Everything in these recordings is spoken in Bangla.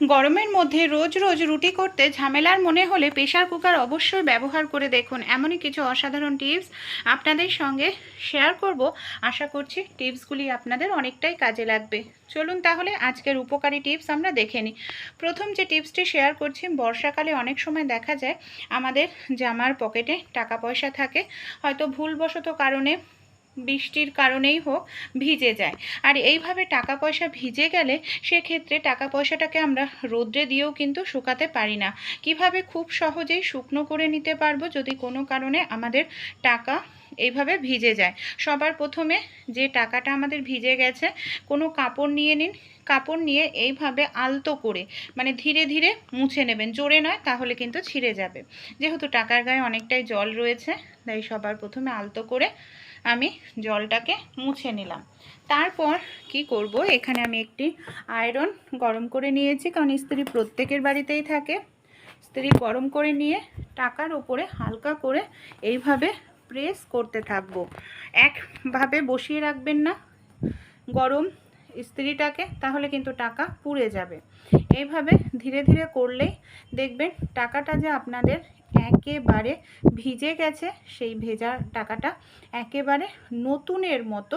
গরমের মধ্যে রোজ রোজ রুটি করতে ঝামেলার মনে হলে প্রেশার কুকার অবশ্যই ব্যবহার করে দেখুন। এমনই কিছু অসাধারণ টিপস আপনাদের সঙ্গে শেয়ার করব। আশা করছি টিপসগুলি আপনাদের অনেকটাই কাজে লাগবে। চলুন তাহলে আজকের উপকারী টিপস আমরা দেখে নিই। প্রথম যে টিপসটি শেয়ার করছি, বর্ষাকালে অনেক সময় দেখা যায় আমাদের জামার পকেটে টাকা পয়সা থাকে। হয়তো ভুলবশত কারণে বৃষ্টির কারণেই হোক ভিজে যায়। আর এইভাবে টাকা পয়সা ভিজে গেলে সেক্ষেত্রে টাকা পয়সাটাকে আমরা রোদ্রে দিয়েও কিন্তু শুকাতে পারি না। কীভাবে খুব সহজেই শুকনো করে নিতে পারব যদি কোনো কারণে আমাদের টাকা এইভাবে ভিজে যায়? সবার প্রথমে যে টাকাটা আমাদের ভিজে গেছে, কোনো কাপড় নিয়ে নিন। কাপড় নিয়ে এইভাবে আলতো করে মানে ধীরে ধীরে মুছে নেবেন। জোরে নয়, তাহলে কিন্তু ছিঁড়ে যাবে। যেহেতু টাকার গায়ে অনেকটাই জল রয়েছে, তাই সবার প্রথমে আলতো করে আমি জলটাকে মুছে নিলাম। তারপর কি করব? এখানে আমি একটি আয়রন গরম করে নিয়েছি, কারণ ইস্ত্রি প্রত্যেকের বাড়িতেই থাকে। স্ত্রী গরম করে নিয়ে টাকার ওপরে হালকা করে এইভাবে প্রেস করতে থাকব। একভাবে বসিয়ে রাখবেন না। গরম ইস্ত্রিটাকে, তাহলে কিন্তু টাকা পুড়ে যাবে। এইভাবে ধীরে ধীরে করলেই দেখবেন টাকাটা যে আপনাদের একেবারে ভিজে গেছে সেই ভেজা টাকাটা। একেবারে নতুনের মতো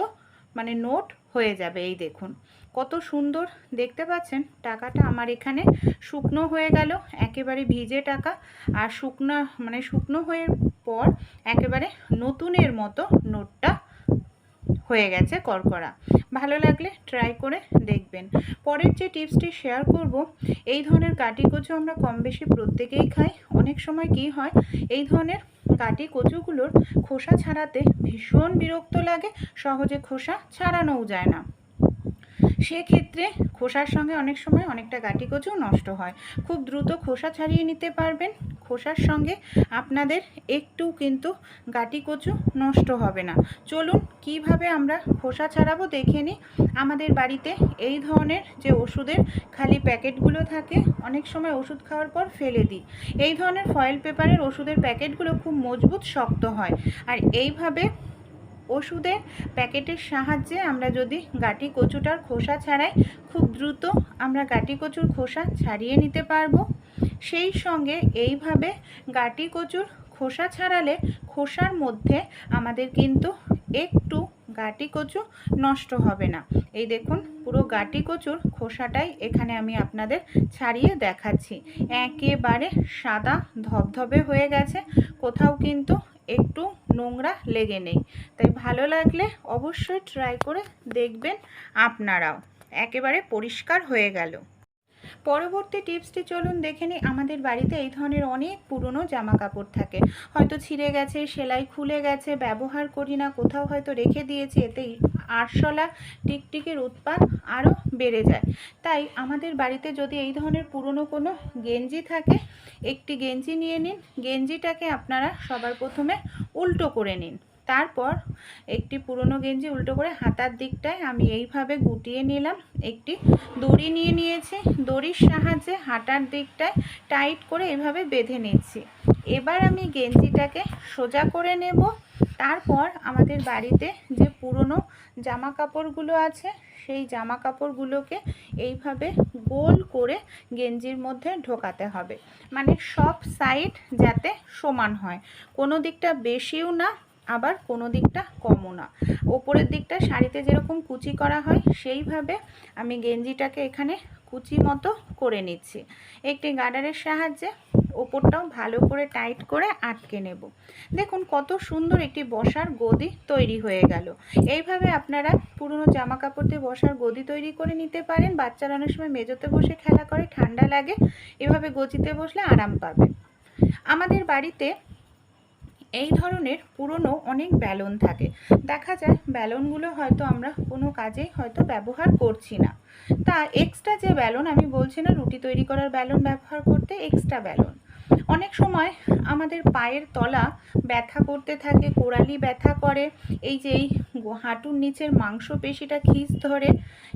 মানে নোট হয়ে যাবে এই দেখুন। কত সুন্দর, দেখতে পাচ্ছেন? টাকাটা আমার এখানে শুকনো হয়ে গেল, একেবারে ভিজে টাকা। আর শুকনো মানে শুকনো হয়ে পর একেবারে নতুনের মতো নোটটা হয়ে গেছে করকরা। ভালো লাগলে ট্রাই করে দেখবেন। পরের যে টিপসটি শেয়ার করব, এই ধরনের কাটি কচু আমরা কম বেশি প্রত্যেকেই খাই। অনেক সময় কি হয়, এই ধরনের কাটি কচুগুলোর খোসা ছাড়াতে ভীষণ বিরক্ত লাগে, সহজে খোসা ছাড়ানোও যায় না। সেক্ষেত্রে খোসার সঙ্গে অনেক সময় অনেকটা গাটি কচু নষ্ট হয়। খুব দ্রুত খোসা ছাড়িয়ে নিতে পারবেন। খোসার সঙ্গে আপনাদের একটু কিন্তু গাটি কচু নষ্ট হবে না। চলুন কীভাবে আমরা খোসা ছাড়াবো দেখে নিই। আমাদের বাড়িতে এই ধরনের যে ওষুধের খালি প্যাকেটগুলো থাকে, অনেক সময় ওষুধ খাওয়ার পর ফেলে দিই। এই ধরনের ফয়েল পেপারের ওষুধের প্যাকেটগুলো খুব মজবুত, শক্ত হয়। আর এইভাবে ওষুধের প্যাকেটের সাহায্যে আমরা যদি গাটি কচুটার খোসা ছাড়াই, খুব দ্রুত আমরা গাটি কচুর খোসা ছাড়িয়ে নিতে পারব। সেই সঙ্গে এইভাবে গাটি কচুর খোসা ছাড়ালে খোসার মধ্যে আমাদের কিন্তু একটু গাটি কচু নষ্ট হবে না। এই দেখুন, পুরো গাটি কচুর খোসাটাই এখানে আমি আপনাদের ছাড়িয়ে দেখাচ্ছি। একেবারে সাদা ধবধবে হয়ে গেছে, কোথাও কিন্তু একটু নোংরা লেগে নেই। তাই ভালো লাগলে অবশ্যই ট্রাই করে দেখবেন আপনারাও। একেবারে পরিষ্কার হয়ে গেল। পরবর্তী টিপসটি চলুন দেখে নিই। আমাদের বাড়িতে এই ধরনের অনেক পুরনো জামা কাপড় থাকে। হয়তো ছিঁড়ে গেছে, সেলাই খুলে গেছে, ব্যবহার করি না, কোথাও হয়তো রেখে দিয়েছি, এতে আরশোলা, টিকটিকির উৎপাদ আরও বেড়ে যায়। তাই আমাদের বাড়িতে যদি এই ধরনের পুরনো কোনো গেঞ্জি থাকে, একটি গেঞ্জি নিয়ে নিন। গেঞ্জিটাকে আপনারা সবার প্রথমে উল্টো করে নিন। তারপর একটি পুরনো গেঞ্জি উল্টো করে হাতার দিকটায় আমি এইভাবে গুটিয়ে নিলাম। একটি দড়ি নিয়ে নিয়েছি। দড়ির সাহায্যে হাঁটার দিকটায় টাইট করে এভাবে বেঁধে নিচ্ছি এবার আমি গেঞ্জিটাকে সোজা করে নেব। তারপর আমাদের বাড়িতে যে পুরনো জামা কাপড়গুলো আছে, সেই জামা কাপড়গুলোকে এইভাবে গোল করে গেঞ্জির মধ্যে ঢোকাতে হবে। মানে সব সাইড যাতে সমান হয়। কোনো দিকটা বেশিও না আবার কোনো দিকটা কমও না। ওপরের দিকটা শাড়িতে যেরকম কুচি করা হয়, সেইভাবে আমি গেঞ্জিটাকে এখানে কুচি মতো করে নিচ্ছি। একটি গার্ডারের সাহায্যে ওপরটাও ভালো করে টাইট করে আটকে নেব। দেখুন কত সুন্দর একটি বসার গদি তৈরি হয়ে গেল। এইভাবে আপনারা পুরনো জামা কাপড় দিয়ে বসার গদি তৈরি করে নিতে পারেন। বাচ্চারা অনেক সময় মেজোতে বসে খেলা করে, ঠান্ডা লাগে। এভাবে গজিতে বসলে আরাম পাবে। আমাদের বাড়িতে এই ধরনের পুরনো অনেক ব্যালন থাকে। দেখা যায় ব্যালনগুলো হয়তো আমরা কোনো কাজেই হয়তো ব্যবহার করছি না। তা এক্সট্রা যে ব্যালন, আমি বলছি না রুটি তৈরি করার ব্যালন ব্যবহার করতে এক্সট্রা ব্যালন। অনেক সময় আমাদের পায়ের তলা ব্যথা করতে থাকে কোড়ালি ব্যথা করে, এই যে এই হাঁটুর নিচের মাংসপেশিটা খিস ধরে,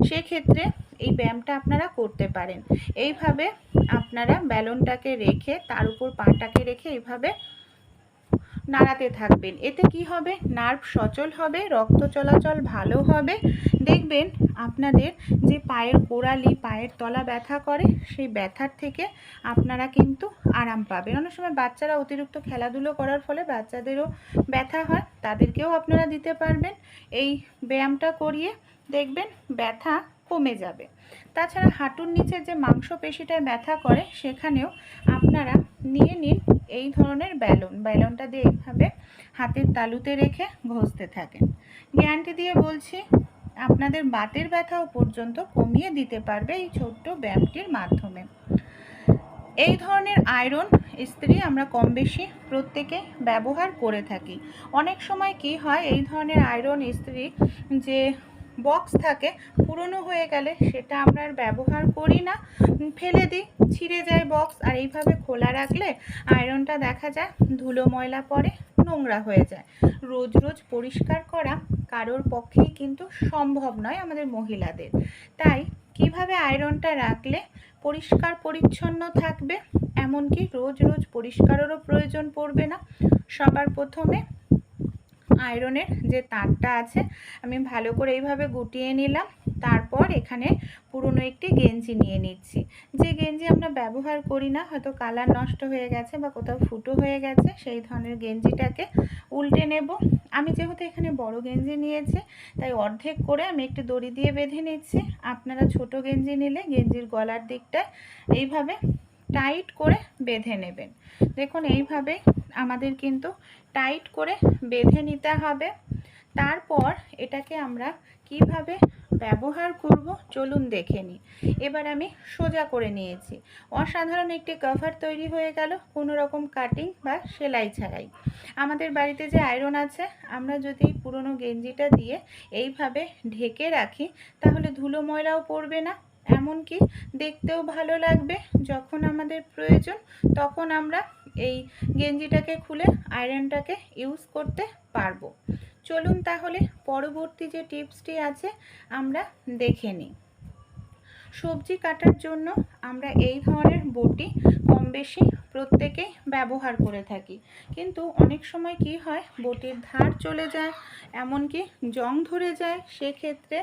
সেক্ষেত্রে এই ব্যায়ামটা আপনারা করতে পারেন। এইভাবে আপনারা ব্যালনটাকে রেখে, তার উপর পাটাকে রেখে এইভাবে নাড়াতে থাকবেন। এতে কি হবে? নার্ভ সচল হবে, রক্ত চলাচল ভালো হবে। দেখবেন আপনাদের যে পায়ের গোড়ালি, পায়ের তলা ব্যথা করে, সেই ব্যথার থেকে আপনারা কিন্তু আরাম পাবেন। অনেক সময় বাচ্চারা অতিরিক্ত খেলাধুলো করার ফলে বাচ্চাদেরও ব্যথা হয়, তাদেরকেও আপনারা দিতে পারবেন। এই ব্যায়ামটা করিয়ে দেখবেন ব্যথা কমে যাবে। তাছাড়া হাঁটুর নিচে যে মাংসপেশিটায় ব্যথা করে, সেখানেও আপনারা নিয়ে নিন এই ধরনের ব্যালন। ব্যালনটা দিয়ে এইভাবে হাতের তালুতে রেখে ঘষতে থাকেন। গ্যারান্টি দিয়ে বলছি, আপনাদের বাতের ব্যথাও পর্যন্ত কমিয়ে দিতে পারবে এই ছোট্ট ব্যায়ামটির মাধ্যমে। এই ধরনের আয়রন ইস্ত্রি আমরা কম বেশি প্রত্যেকে ব্যবহার করে থাকি। অনেক সময় কি হয়, এই ধরনের আয়রন ইস্ত্রি যে বক্স থাকে, পুরনো হয়ে গেলে সেটা আমরা আর ব্যবহার করি না। ফেলে দিই, ছিঁড়ে যায় বক্স আর এইভাবে খোলা রাখলে আয়রনটা দেখা যায়, ধুলো ময়লা পড়ে, নোংরা হয়ে যায়। রোজ রোজ পরিষ্কার করা কারোর পক্ষেই কিন্তু সম্ভব নয় আমাদের মহিলাদের। তাই কীভাবে আয়রনটা রাখলে পরিষ্কার পরিচ্ছন্ন থাকবে? এমনকি রোজ রোজ পরিষ্কারেরও প্রয়োজন পড়বে না। সবার প্রথমে আয়রনের যে তারটা আছে, আমি ভালো করে এইভাবে গুটিয়ে নিলাম। তারপর এখানে পুরনো একটি গেঞ্জি নিয়ে নিচ্ছি। যে গেঞ্জি আমরা ব্যবহার করি না, হয়তো কালার নষ্ট হয়ে গেছে বা কোথাও ফুটো হয়ে গেছে, সেই ধরনের গেঞ্জিটাকে উল্টে নেব। আমি যেহেতু এখানে বড় গেঞ্জি নিয়েছি, তাই অর্ধেক করে আমি একটু দড়ি দিয়ে বেঁধে নিচ্ছি। আপনারা ছোট গেঞ্জি নিলে গেঞ্জির গলার দিকটায় এইভাবে টাইট করে বেঁধে নেবেন। দেখুন, এইভাবে আমাদের কিন্তু টাইট করে বেঁধে নিতে হবে। তারপর এটাকে আমরা কীভাবে ব্যবহার করব চলুন দেখে নিই। এবার আমি সোজা করে নিয়েছি। অসাধারণ একটি কভার তৈরি হয়ে গেল, কোনো রকম কাটিং বা সেলাই ছাড়াই। আমাদের বাড়িতে যে আয়রন আছে, আমরা যদি পুরনো গেঞ্জিটা দিয়ে এইভাবে ঢেকে রাখি, তাহলে ধুলো ময়লাও পড়বে না। এমনকি দেখতেও ভালো লাগবে যখন আমাদের প্রয়োজন, তখন আমরা এই গেঞ্জিটাকে খুলে আয়রনটাকে ইউজ করতে পারব। চলুন তাহলে পরবর্তী যে টিপসটি আছে, আমরা দেখে নিই। সবজি কাটার জন্য আমরা এই ধরনের বটি কম বেশি প্রত্যেকেই ব্যবহার করে থাকি। কিন্তু অনেক সময় কি হয়, বটির ধার চলে যায়, এমনকি জং ধরে যায়, সেক্ষেত্রে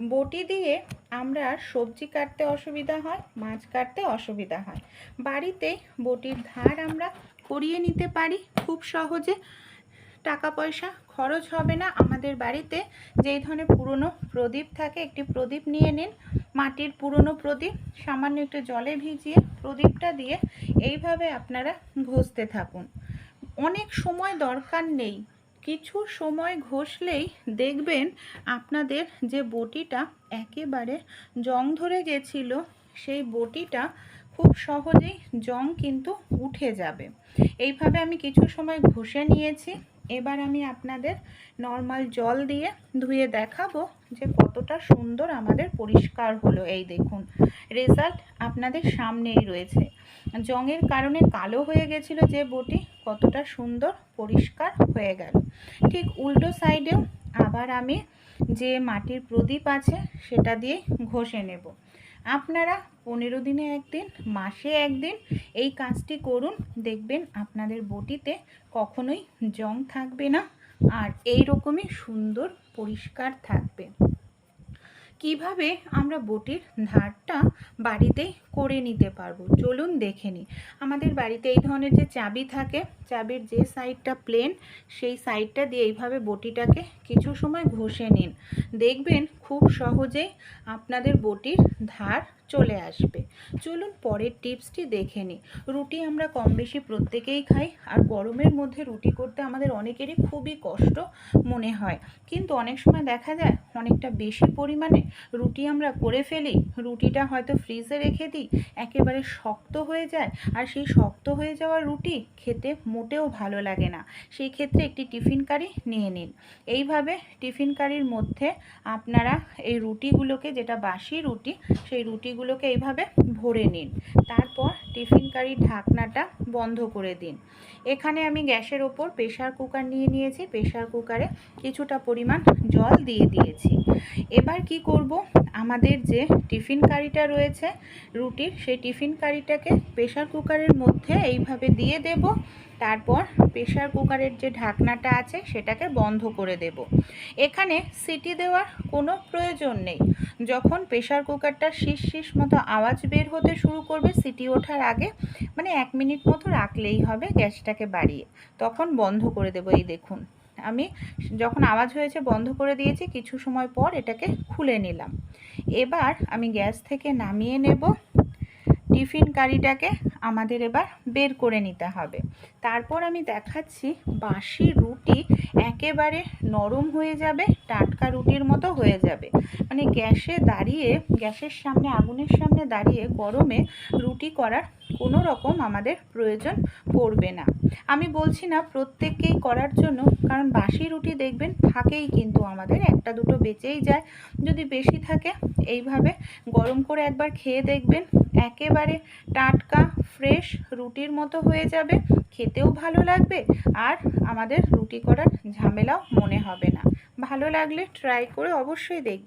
বটি দিয়ে আমরা সবজি কাটতে অসুবিধা হয়, মাছ কাটতে অসুবিধা হয়। বাড়িতে বটির ধার আমরা করিয়ে নিতে পারি খুব সহজে। টাকা পয়সা খরচ হবে না। আমাদের বাড়িতে যেই ধরনের পুরনো প্রদীপ থাকে, একটি প্রদীপ নিয়ে নিন। মাটির পুরনো প্রদীপ, সামান্য একটু জলে ভিজিয়ে প্রদীপটা দিয়ে এইভাবে আপনারা ঘষতে থাকুন। অনেক সময় দরকার নেই। কিছু সময় ঘষলেই দেখবেন আপনাদের যে বটিটা একেবারে জং ধরে গেছিল, সেই বটিটা খুব সহজেই জং কিন্তু উঠে যাবে। এইভাবে আমি কিছু সময় ঘষে নিয়েছি। এবার আমি আপনাদের নর্মাল জল দিয়ে ধুয়ে দেখাবো যে কতটা সুন্দর আমাদের পরিষ্কার হলো। এই দেখুন, রেজাল্ট আপনাদের সামনেই রয়েছে। জংয়ের কারণে কালো হয়ে গেছিল যে বটি কতটা সুন্দর, পরিষ্কার হয়ে গেল। ঠিক উল্টো সাইডেও আবার আমি যে মাটির প্রদীপ আছে, সেটা দিয়ে ঘষে নেব। আপনারা পনেরো দিনে একদিন, মাসে একদিন এই কাজটি করুন। দেখবেন আপনাদের বটিতে কখনোই জং থাকবে না, আর এই রকমই সুন্দর, পরিষ্কার থাকবে। কীভাবে আমরা বটির ধারটা বাড়িতে করে নিতে পারব? চলুন দেখে নিই। আমাদের বাড়িতে এই ধরনের যে চাবি থাকে, চাবির যে সাইডটা প্লেন সেই সাইডটা দিয়ে এইভাবে বটিটাকে কিছু সময় ঘষে নিন। দেখবেন খুব সহজেই আপনাদের বটির ধার চলে আসবে। চলুন পরের টিপসটি দেখে নিই। রুটি আমরা কম বেশি প্রত্যেকেই খাই, আর গরমের মধ্যে রুটি করতে আমাদের অনেকেরই খুবই কষ্ট মনে হয়। কিন্তু অনেক সময় দেখা যায়, অনেকটা বেশি পরিমাণে রুটি আমরা করে ফেলি, রুটিটা হয়তো ফ্রিজে রেখে দিই, একেবারে শক্ত হয়ে যায়, আর সেই শক্ত হয়ে যাওয়া রুটি খেতে মোটেও ভালো লাগে না। সেই ক্ষেত্রে একটি টিফিন কারি নিয়ে নিন। এইভাবে টিফিন কারির মধ্যে আপনারা এই রুটিগুলোকে, যেটা বাসি রুটি, সেই রুটিগুলোকে এইভাবে ভরে নিন। তারপর টিফিন কারির ঢাকনাটা বন্ধ করে দিন। এখানে আমি গ্যাসের ওপর প্রেশার কুকার নিয়ে নিয়েছি। প্রেশার কুকারে কিছুটা পরিমাণ জল দিয়ে দিয়েছি। এবার কি করব? আমাদের যে টিফিন কারিটা রয়েছে রুটির, সেই টিফিন কারিটাকে প্রেশার কুকারের মধ্যে এইভাবে দিয়ে দেব। তারপর প্রেশার কুকারের যে ঢাকনাটা আছে সেটাকে বন্ধ করে দেব। এখানে সিটি দেওয়ার কোনো প্রয়োজন নেই। যখন প্রেশার কুকারটা শীষ শীষ মতো আওয়াজ বের হতে শুরু করবে, সিটি ওঠার আগে মানে এক মিনিট মতো রাখলেই হবে গ্যাসটাকে বাড়িয়ে। তখন বন্ধ করে দেবো এই দেখুন। আমি যখন আওয়াজ হয়েছে বন্ধ করে দিয়েছি, কিছু সময় পর এটাকে খুলে নিলাম। এবার আমি গ্যাস থেকে নামিয়ে নেব। টিফিন কারিটাকে আমাদের এবার বের করে নিতে হবে। তারপর আমি দেখাচ্ছি বাসি রুটি একেবারে নরম হয়ে যাবে, টাটকা রুটির মতো হয়ে যাবে। মানে গ্যাসে দাঁড়িয়ে, গ্যাসের সামনে, আগুনের সামনে দাঁড়িয়ে গরমে রুটি করার কোনো রকম আমাদের প্রয়োজন পড়বে না। আমি বলছি না প্রত্যেককেই করার জন্য, কারণ বাসি রুটি দেখবেন থাকেই কিন্তু আমাদের, একটা দুটো বেঁচেই যায়। যদি বেশি থাকে, এইভাবে গরম করে একবার খেয়ে দেখবেন, একেবারে টাটকা, ফ্রেশ রুটির মতো হয়ে যাবে, খেতেও ভালো লাগবে, আর আমাদের রুটি করার ঝামেলাও মনে হবে না। ভালো লাগলে ট্রাই করে অবশ্যই দেখবেন।